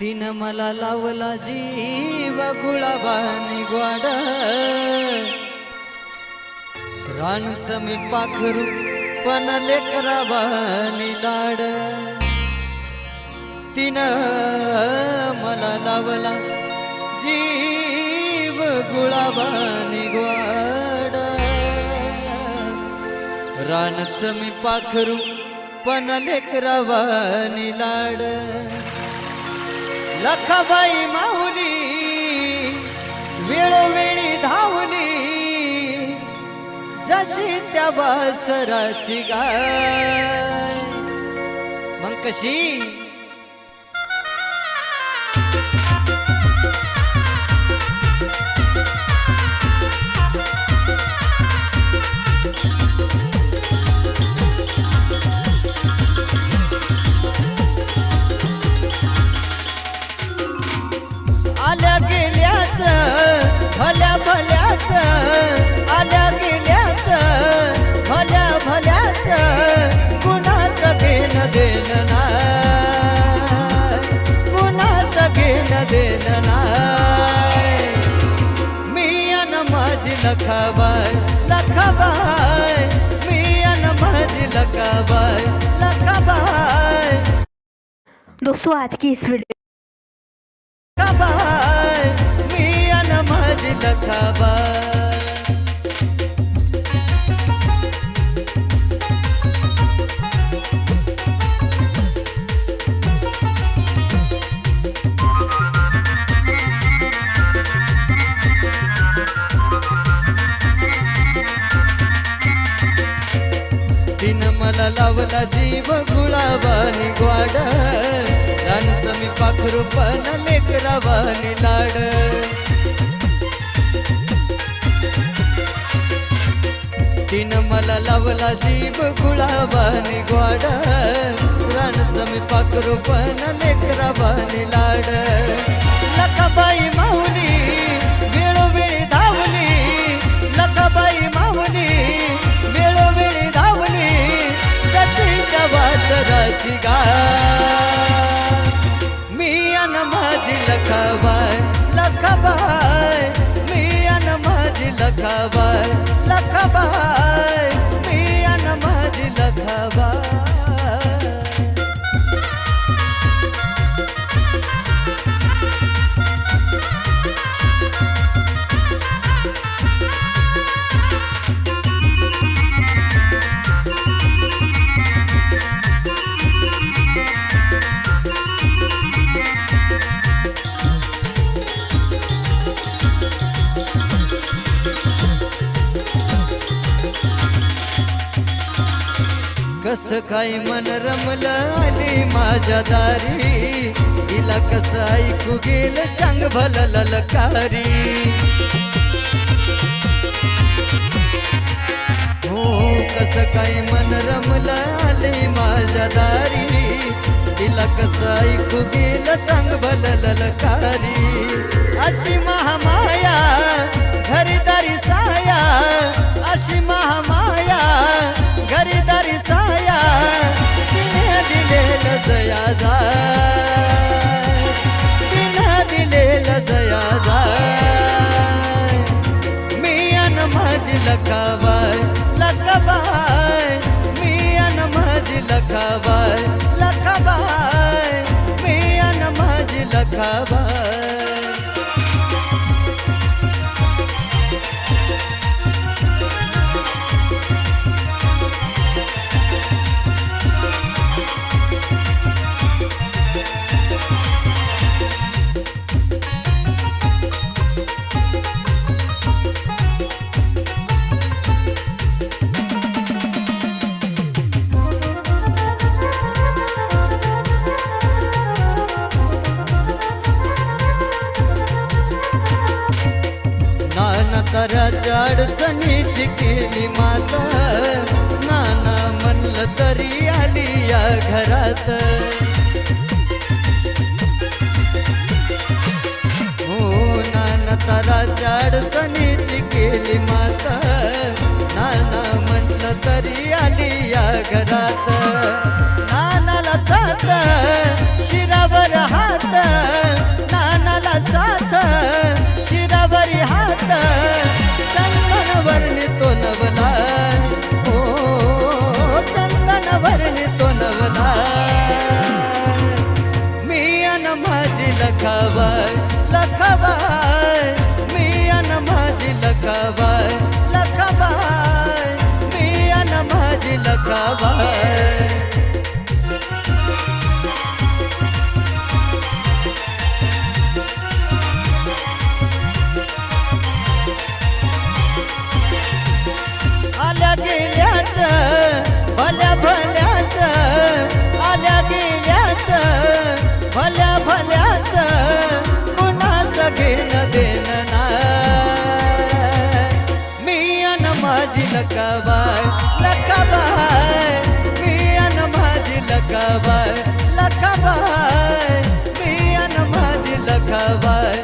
तिनं मला लावला जीव गुळाबानी ग्वाड रानच मी पाखरू पण लेकराबानी लाड तिनं मला लावला जीव गुळाबानी ग्वाड राणच मी पाखरू पण लेकरावानी लाड लखाबाई माऊली वेळोवेळी धावली. जशी त्या बसराची गाय. मग कशी? लखाबाय लखाबाय मी अन माझी लखाबाय लखाबाय दोस्तों आज की इस वीडियो लखाबाय मी अन माझी लखाबाय लावला जीव गुळावानी ग्वाड. रानच मी पाखरू पण लेकरावानी लाड. तिनं मला लावला जीव गुळावानी ग्वाड. रानच मी पाखरू पण लेकरावानी लाड. लखाबाई माऊली. लखाबाय मी अन माझी लखाबाय लखाबाय मी अन माझी लखाबाय कस काय मन रमलं आली माझ्या दारी? तिला कस ऐकू गेलं चांग भल ललकारी? हो कस काय मन रमलं आली माझ्या दारी? तिला कस ऐकू गेलं चांग भल ललकारी? अशी महामाया घरीदारी साया अशी महामाया घरी माझी लखाबाय लखाबाय मी अन माझी लखाबाय नाना अडचणीची केली माता. नाना म्हणलं तरी आली या घरात. हो नाना ताराच्या अडचणीची केली माता. लखाबाय लखाबाय मी अन माझी लखाबाय लखाबाय मी अन माझी लखाबाय माझी लकाबाय लकाबाय मी अन माझी लकाबाय लकाबाय मी अन माझी लकाबाय.